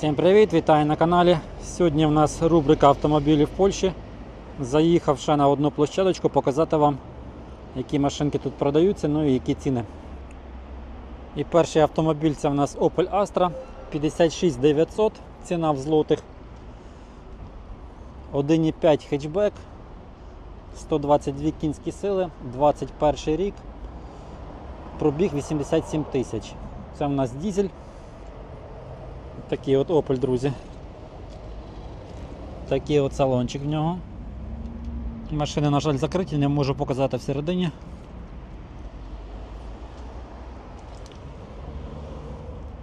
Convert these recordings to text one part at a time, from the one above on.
Всім привіт, вітаю на каналі. Сьогодні в нас рубрика автомобілі в Польщі. Заїхав ще на одну площадочку показати вам, які машинки тут продаються, ну і які ціни. І перший автомобіль це в нас Opel Astra 56 900, ціна в злотих. 1,5 хетчбек, 122 кінські сили, 21 рік, пробіг 87 тисяч. Це в нас дізель. Такий от Opel, друзі. Такий от салончик в нього. Машини, на жаль, закриті, не можу показати всередині.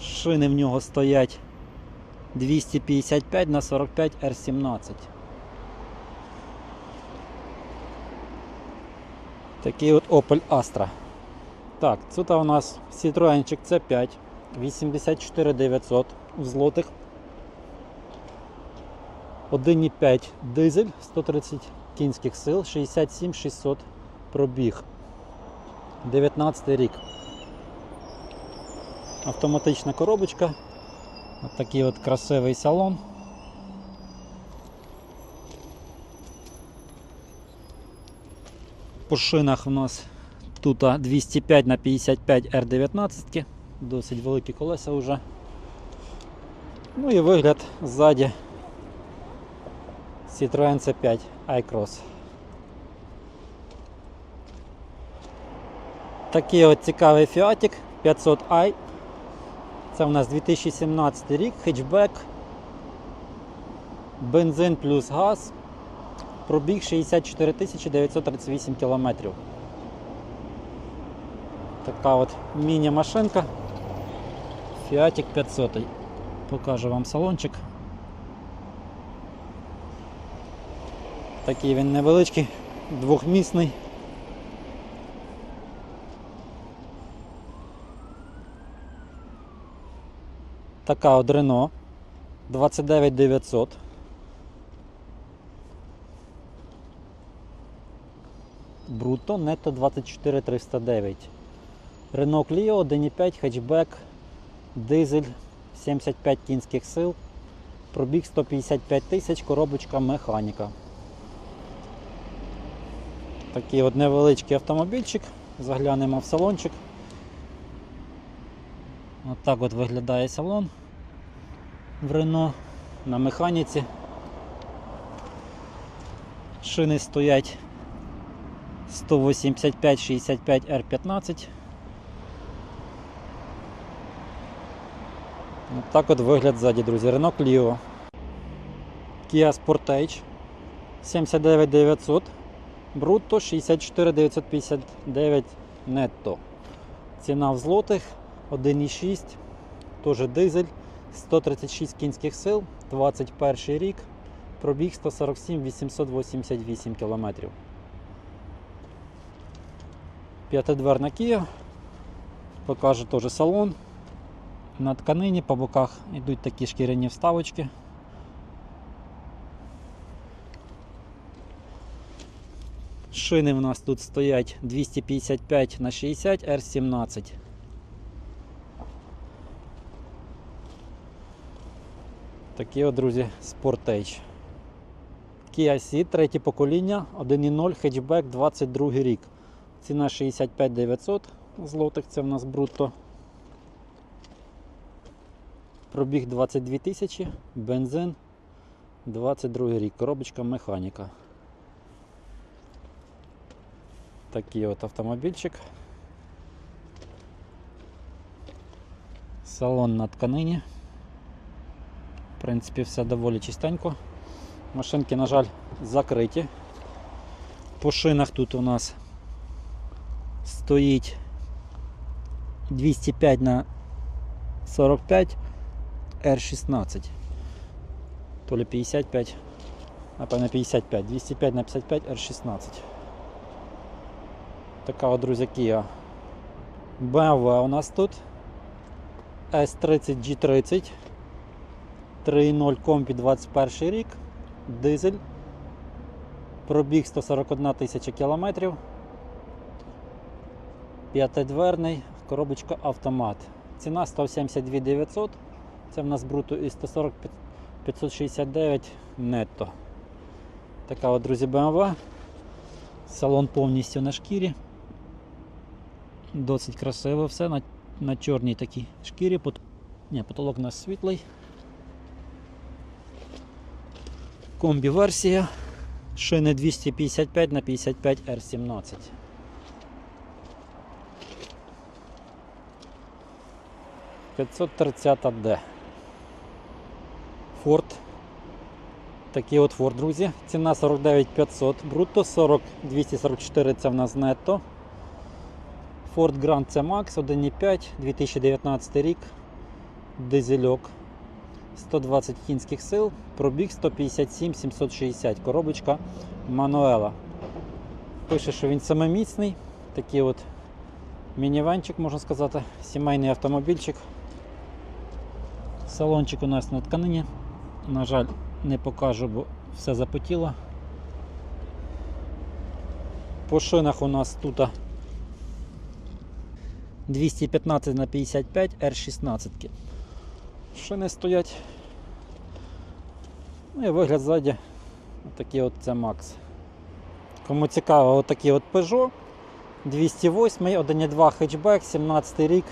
Шини в нього стоять 255 на 45 R17. Такий от Opel Astra. Так, тут у нас Citroenчик C5 84 900 в злотих. 1,5 дизель, 130 кінських сил, 67 600 пробіг. 19 рік. Автоматична коробочка. От такий от красивий салон. По шинах у нас тут 205 на 55 R19. Досить великі колеса вже. Ну і вигляд ззаді Citroen C5 iCross. Такий от цікавий Fiatic 500i. Це у нас 2017 рік, хетчбек, бензин плюс газ, пробіг 64 938 кілометрів. Така от міні-машинка. Fiatic 500. Покажу вам салончик. Такий він невеличкий, двохмісний. Така от Renault 29900. Бруто, нетто 24309. Renault Clio 1.5 хетчбек, дизель 75 кінських сил, пробіг 155 тисяч, коробочка механіка. Такий от невеличкий автомобільчик. Заглянемо в салончик. От так от виглядає салон в Рено на механіці. Шини стоять 185-65 R15. От так от вигляд ззаді, друзі. Renault Clio. Kia Sportage 79900. Брутто 64959 нетто. Ціна в злотих 1,6, теж дизель, 136 кінських сил, 21 рік, пробіг 147 888 км. П'ятидверна Kia. Покажу теж салон. На тканині по боках йдуть такі шкіряні вставочки. Шини в нас тут стоять 255 на 60 R17. Такі от, друзі, Sportage. Kia Ceed, третє покоління, 1.0 хетчбек 22 рік. Ціна 65 900 злотих, це в нас брутто. Пробіг 22 тисячі, бензин 22 рік, коробочка механіка. Такий от автомобільчик. Салон на тканині. В принципі, все доволі чистенько. Машинки, на жаль, закриті. По шинах тут у нас стоїть 205 на 45 R16. То ли 55, напевно 55, 205 на 55 R16. Така от, друзі, Kia. BMW у нас тут. S30 G30. 3.0 комбі 21 рік. Дизель. Пробіг 141 тисяча кілометрів. П'ятидверний, коробочка автомат. Ціна 172 900. Це в нас бруто і 140 569 нетто. Така от, друзі, BMW. Салон повністю на шкірі. Досить красиво все на, на чорній такій шкірі. Пот... Ні, потолок у нас світлий. Комбі-версія. Шини 255 на 55 R17. П'ятсот d Форд. Такий от Форд, друзі. Ціна 49 500 брутто, 40 244 це в нас нетто. Ford Grand C Max 1.5 2019 рік. Дизельок. 120 кінських сил, пробіг 157 760, коробочка Мануела. Пише, що він самоміцний, такий от мінівенчик, можна сказати, сімейний автомобільчик. Салончик у нас на тканині. На жаль, не покажу, бо все запотіло. По шинах у нас тут 215 на 55 R16. Шини стоять. Ну і вигляд ззаді отакий от це Макс. Кому цікаво, отакий от Peugeot 208, 1.2 хетчбек, 17 рік.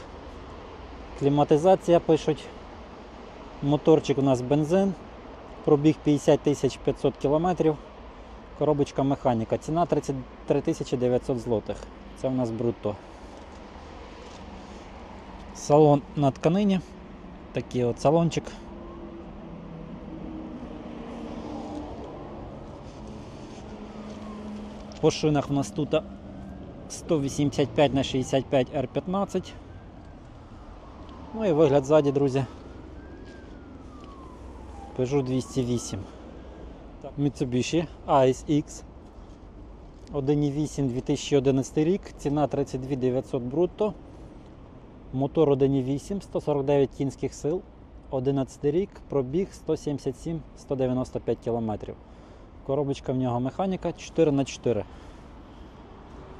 Кліматизація пишуть. Моторчик у нас бензин. Пробіг 50 500 км. Коробочка механіка. Ціна 33 900 злотих. Це у нас брутто. Салон на тканині. Такий от салончик. По шинах у нас тут 185 на 65 R15. Ну і вигляд ззаді, друзі. Peugeot 208. Mitsubishi ASX 1.8 2011 рік, ціна 32 900 брутто. Мотор 1.8, 149 кінських сил, 11 рік, пробіг 177-195 км. Коробочка в нього механіка 4х4.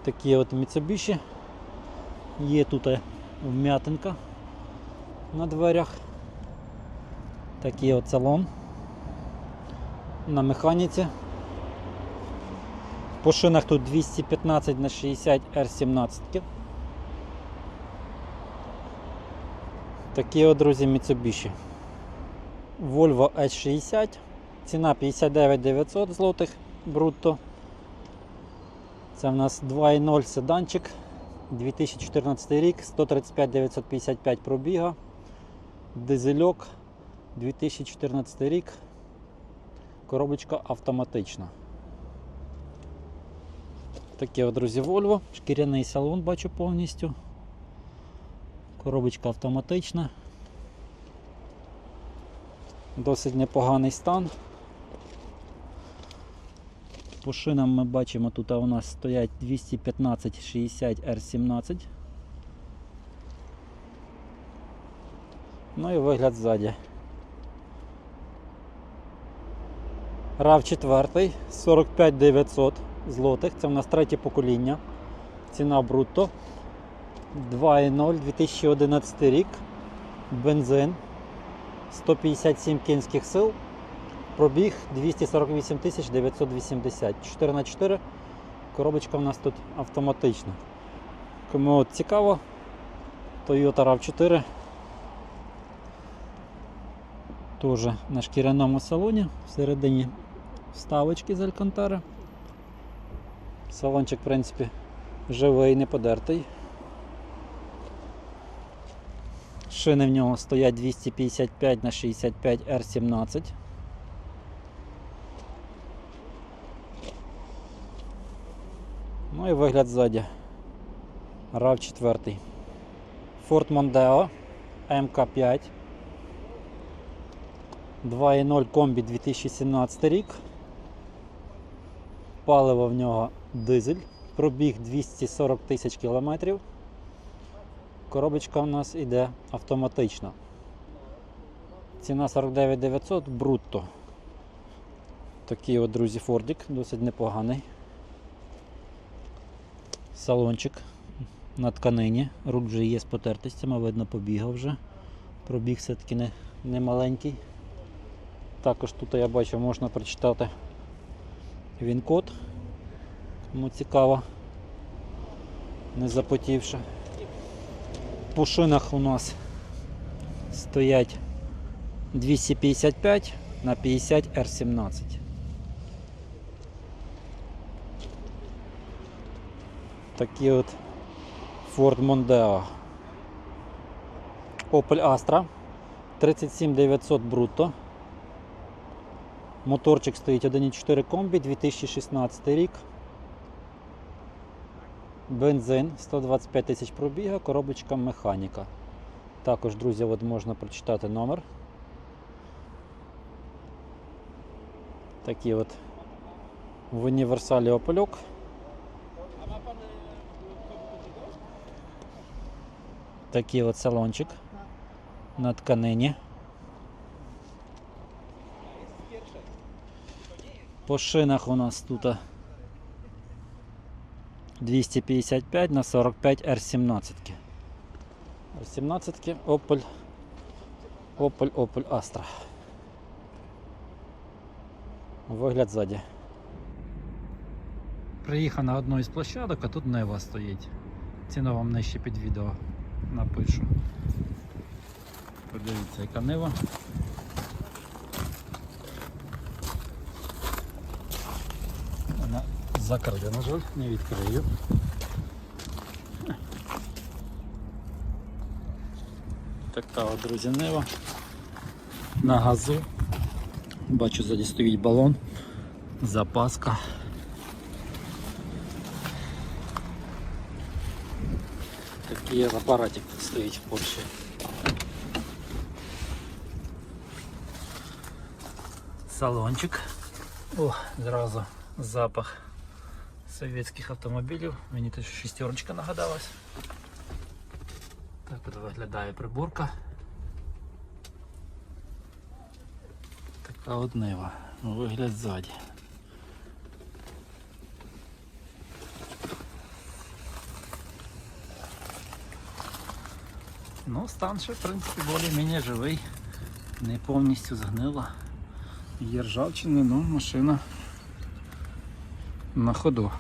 Такі от Mitsubishi. Є тут вм'ятинка на дверях. Такий от салон на механіці. По шинах тут 215 на 60 R17. Такі от, друзі, Mitsubishi. Volvo S60. Ціна 59 900 злотих брутто. Це в нас 2.0 седанчик. 2014 рік, 135 955 пробіга. Дизельок 2014 рік. Коробочка автоматична. Таке от, друзі, Volvo. Шкіряний салон бачу повністю. Коробочка автоматична. Досить непоганий стан. По шинам ми бачимо, тут у нас стоять 215 60 R17. Ну і вигляд ззаді. RAV 4 45 900 злотих. Це у нас третє покоління. Ціна брутто. 2.0 2011 рік. Бензин. 157 кінських сил. Пробіг 248 980. 4х4. Коробочка в нас тут автоматична. Кому цікаво, Toyota RAV4. Теж на шкіряному салоні. Всередині вставочки з Алькантари. Салончик, в принципі, живий, не подертий. Шини в нього стоять 255 на 65 R17. Ну і вигляд ззаді. RAV 4. Ford Mondeo MK5. 2.0 комбі 2017 рік. Паливо в нього дизель. Пробіг 240 тисяч кілометрів. Коробочка у нас іде автоматична. Ціна 49 900 брутто. Такий от, друзі, Фордик, досить непоганий. Салончик на тканині. Руль вже є з потертостями, видно, побігав вже. Пробіг все-таки не, немаленький. Також тут я бачу, можна прочитати він-код. Кому цікаво, не запотівши. По шинах у нас стоять 255 на 50 R17. Такі от Ford Mondeo. Opel Astra 37900 брутто. Моторчик стоїть 1.4 комбі 2016 рік. Бензин 125 тисяч пробіга, коробочка механіка. Також, друзі, от можна прочитати номер. Такий от в універсалі опельок. Такий от салончик на тканині. По шинах у нас тут 255 на 45 R17. R17 Opel Opel Opel Astra. Вигляд ззаді. Приїхав на одну із площадок, а тут Нева стоїть. Ціну вам нижче під відео напишу. Подивіться, яка Нева. Вона закрита, на жаль, не відкрию. Така от, друзі, Нева. На газу. Бачу, ззаді стоїть балон, запаска. Такий апаратик стоїть в Польщі. Салончик. О, зразу запах совєтських автомобілів. Мені тут шістерочка нагадалась. Так от виглядає приборка. Така от нива. Вигляд ззаді. Ну, стан ще, в принципі, більш-менш живий. Не повністю згнила. Є ржавчини, ну машина на ходу.